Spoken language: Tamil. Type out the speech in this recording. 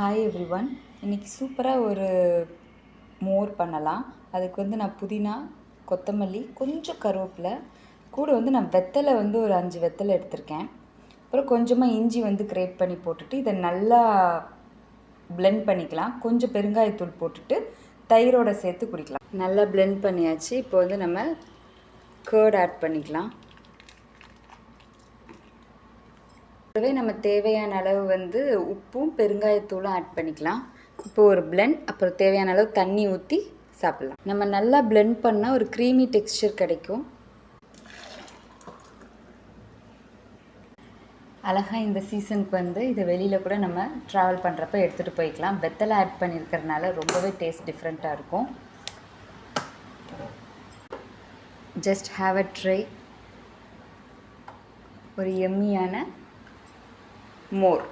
ஹாய் எவ்ரி ஒன் இன்றைக்கி சூப்பராக ஒரு மோர் பண்ணலாம். அதுக்கு வந்து நான் புதினா கொத்தமல்லி கொஞ்சம் கருவேப்பிலை கூட வந்து நான் வெத்தலை வந்து ஒரு அஞ்சு வெத்தலை எடுத்திருக்கேன். அப்புறம் கொஞ்சமாக இஞ்சி வந்து கிரேட் பண்ணி போட்டுட்டு இதை நல்லா ப்ளெண்ட் பண்ணிக்கலாம். கொஞ்சம் பெருங்காயத்தூள் போட்டுட்டு தயிரோட சேர்த்து குடிக்கலாம். நல்லா ப்ளெண்ட் பண்ணியாச்சு. இப்போ வந்து நம்ம கேர்ட் ஆட் பண்ணிக்கலாம். கூடவே நம்ம தேவையான அளவு வந்து உப்பும் பெருங்காயத்தூளும் ஆட் பண்ணிக்கலாம். இப்போ ஒரு பிளெண்ட் அப்புறம் தேவையான அளவு தண்ணி ஊற்றி சாப்பிட்லாம். நம்ம நல்லா பிளெண்ட் பண்ணால் ஒரு க்ரீமி டெக்ஸ்சர் கிடைக்கும். அழகாக இந்த சீசனுக்கு வந்து இதை வெளியில் கூட நம்ம ட்ராவல் பண்ணுறப்ப எடுத்துகிட்டு போய்க்கலாம். வெத்தலை ஆட் பண்ணியிருக்கிறதுனால ரொம்பவே டேஸ்ட் டிஃப்ரெண்ட்டாக இருக்கும். ஜஸ்ட் ஹாவ் அ ட்ரை ஒரு எம்மியான மோர்